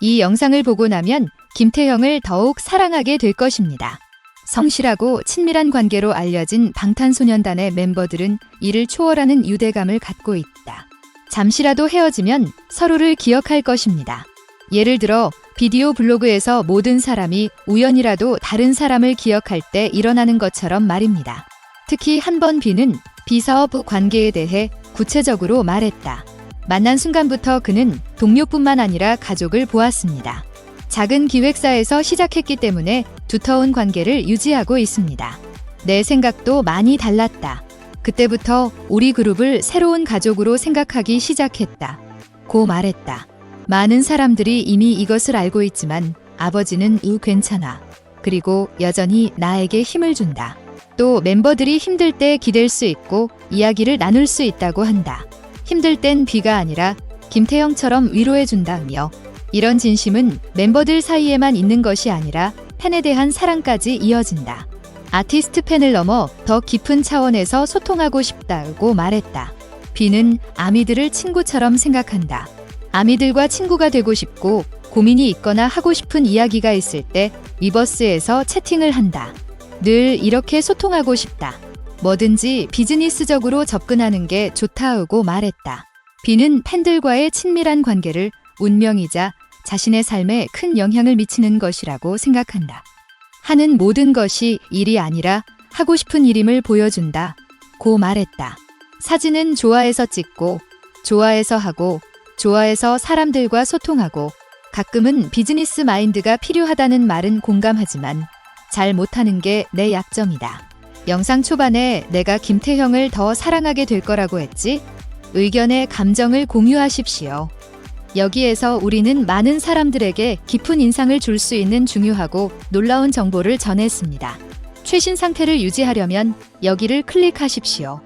이 영상을 보고 나면 김태형을 더욱 사랑하게 될 것입니다. 성실하고 친밀한 관계로 알려진 방탄소년단의 멤버들은 이를 초월하는 유대감을 갖고 있다. 잠시라도 헤어지면 서로를 기억할 것입니다. 예를 들어 비디오 블로그에서 모든 사람이 우연이라도 다른 사람을 기억할 때 일어나는 것처럼 말입니다. 특히 한 번 비는 비사업 관계에 대해 구체적으로 말했다. 만난 순간부터 그는 동료뿐만 아니라 가족을 보았습니다. 작은 기획사에서 시작했기 때문에 두터운 관계를 유지하고 있습니다. 내 생각도 많이 달랐다. 그때부터 우리 그룹을 새로운 가족으로 생각하기 시작했다. 고 말했다. 많은 사람들이 이미 이것을 알고 있지만 아버지는 우 괜찮아. 그리고 여전히 나에게 힘을 준다. 또 멤버들이 힘들 때 기댈 수 있고 이야기를 나눌 수 있다고 한다. 힘들 땐 비가 아니라 김태형처럼 위로해준다며 이런 진심은 멤버들 사이에만 있는 것이 아니라 팬에 대한 사랑까지 이어진다. 아티스트 팬을 넘어 더 깊은 차원에서 소통하고 싶다고 말했다. 비는 아미들을 친구처럼 생각한다. 아미들과 친구가 되고 싶고 고민이 있거나 하고 싶은 이야기가 있을 때 위버스에서 채팅을 한다. 늘 이렇게 소통하고 싶다. 뭐든지 비즈니스적으로 접근하는 게 좋다고 말했다. 비는 팬들과의 친밀한 관계를 운명이자 자신의 삶에 큰 영향을 미치는 것이라고 생각한다. 하는 모든 것이 일이 아니라 하고 싶은 일임을 보여준다. 고 말했다. 사진은 좋아해서 찍고, 좋아해서 하고, 좋아해서 사람들과 소통하고, 가끔은 비즈니스 마인드가 필요하다는 말은 공감하지만, 잘 못하는 게 내 약점이다. 영상 초반에 내가 김태형을 더 사랑하게 될 거라고 했지? 의견의 감정을 공유하십시오. 여기에서 우리는 많은 사람들에게 깊은 인상을 줄 수 있는 중요하고 놀라운 정보를 전했습니다. 최신 상태를 유지하려면 여기를 클릭하십시오.